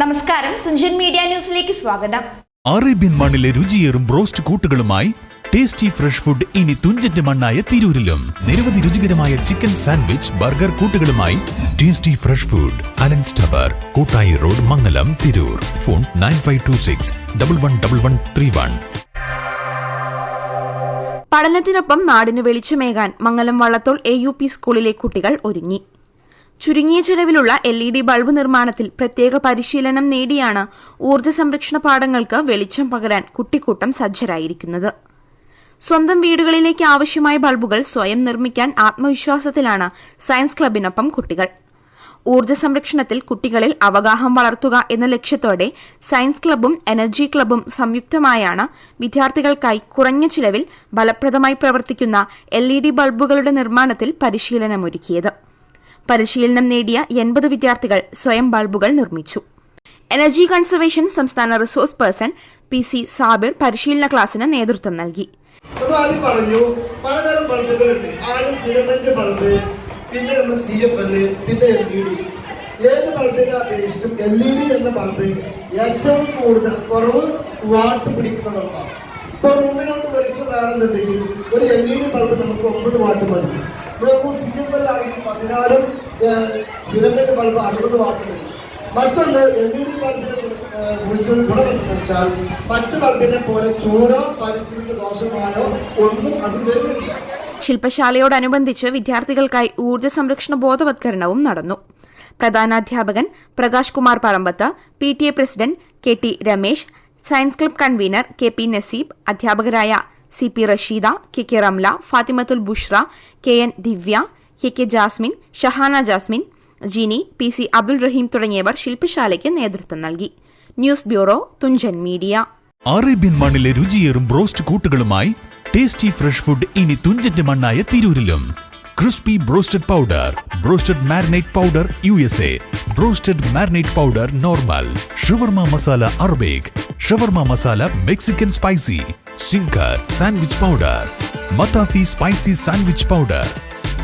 നമസ്കാരം. തുഞ്ചൻ മീഡിയ ന്യൂസിലേക്ക് സ്വാഗതം. അറേബ്യൻ മണ്ണിലെ രുചിയേറും ബ്രോസ്റ്റ് കൂട്ടുകളുമായി ടേസ്റ്റി ഫ്രഷ് ഫുഡ് ഇനി തുഞ്ചന്റെ മണ്ണായ തിരൂരിലും. നിരവധി രുചികരമായ chicken sandwich burger കൂട്ടുകളുമായി tasty fresh food. Alan tower Koottayi road Mangalam Tirur. Phone nine five two six double one double one three one. പഠനത്തിനൊപ്പം നാടിന് വെളിച്ചമേകാൻ Mangalam Vallathol A U P സ്കൂളിലെ കുട്ടികൾ ഒരുങ്ങി. ചുരുങ്ങിയ ചെലവിലുള്ള എൽ ഇ ഡി ബൾബ് നിർമ്മാണത്തിൽ പ്രത്യേക പരിശീലനം നേടിയാണ് ഊർജ സംരക്ഷണ പാഠങ്ങൾക്ക് വെളിച്ചം പകരാൻ കുട്ടിക്കൂട്ടം സജ്ജരായിരിക്കുന്നത്. സ്വന്തം വീടുകളിലേക്ക് ആവശ്യമായ ബൾബുകൾ സ്വയം നിർമ്മിക്കാൻ ആത്മവിശ്വാസത്തിലാണ് സയൻസ് ക്ലബിനൊപ്പം കുട്ടികൾ. ഊർജ സംരക്ഷണത്തിൽ കുട്ടികളിൽ അവഗാഹം വളർത്തുക എന്ന ലക്ഷ്യത്തോടെ സയൻസ് ക്ലബും എനർജി ക്ലബും സംയുക്തമായാണ് വിദ്യാർത്ഥികൾക്കായി കുറഞ്ഞ ചിലവിൽ ഫലപ്രദമായി പ്രവർത്തിക്കുന്ന എൽ ബൾബുകളുടെ നിർമ്മാണത്തിൽ പരിശീലനമൊരുക്കിയത്. പരിശീലനം നേടിയ എൺപത് വിദ്യാർത്ഥികൾ സ്വയം ബൾബുകൾ നിർമ്മിച്ചു. എനർജി കൺസർവേഷൻ സംസ്ഥാന resource person P C Sabir പരിശീലന ക്ലാസ്സിന് നേതൃത്വം നൽകി. നമ്മൾ ആദ്യം പറഞ്ഞു പലതരം ബൾബുകളുണ്ട്. ആദ്യം ഫിലമെന്റ് ബൾബ് പിന്നെ നമ്മൾ സി എഫ് എൽ പിന്നെ എൽ ഇ ഡി ഏത് ബൾബിനെ അപേക്ഷിച്ചും എൽ ഇ ഡി എന്ന ബൾബ് ഏറ്റവും കൂടുതൽ കുറവ് വാട്ട് പിടിക്കുന്ന ബൾബാണ് ഇപ്പൊ റൂമിനോട്ട് വെളിച്ചം വേണമെന്നുണ്ടെങ്കിൽ ഒരു എൽ ഇ ഡി ബൾബ് നമുക്ക് ഒമ്പത് വാട്ട് മതി. നോക്കൂ സി എം എൽ ആണെങ്കിൽ പതിനാലും ഫിലമെന്റ് ബൾബ് അറുപത് വാട്ട് മതി മറ്റൊന്ന് എൽ ഇ ഡി ബൾബിനെ കുറിച്ച് ഗുണം എന്ന് വെച്ചാൽ മറ്റു ബൾബിനെ പോലെ ചൂടോ പരിസ്ഥിതിക്ക് ദോഷമായോ ഒന്നും അത് വരുന്നില്ല. ശില്പശാലയോടനുബന്ധിച്ച് വിദ്യാർത്ഥികൾക്കായി ഊർജ സംരക്ഷണ ബോധവത്കരണവും നടന്നു. പ്രധാനാധ്യാപകൻ Prakash Kumar Parambath P T A president K T Ramesh science club convener K P Naseeb അധ്യാപകരായ C P Rasheeda K K Ramla Fathimathul Bushra K N Divya K K Jasmin Shahana Jasmin Jini P C Abdul Rahim തുടങ്ങിയവർ ശില്പശാലയ്ക്ക് നേതൃത്വം നൽകി. News bureau Thunchan media. Arabian മണ്ണിലെ രുചിയേറും broast കൂട്ടുകളുമായി tasty fresh food ഇനി തുഞ്ചന്റെ മണ്ണായ തിരൂരിലും. Crispy broasted powder broasted marinate powder U S A broasted marinate powder normal. Shawarma masala Arabic. Shawarma masala Mexican spicy. Zinger sandwich powder മത്താഫി spicy sandwich powder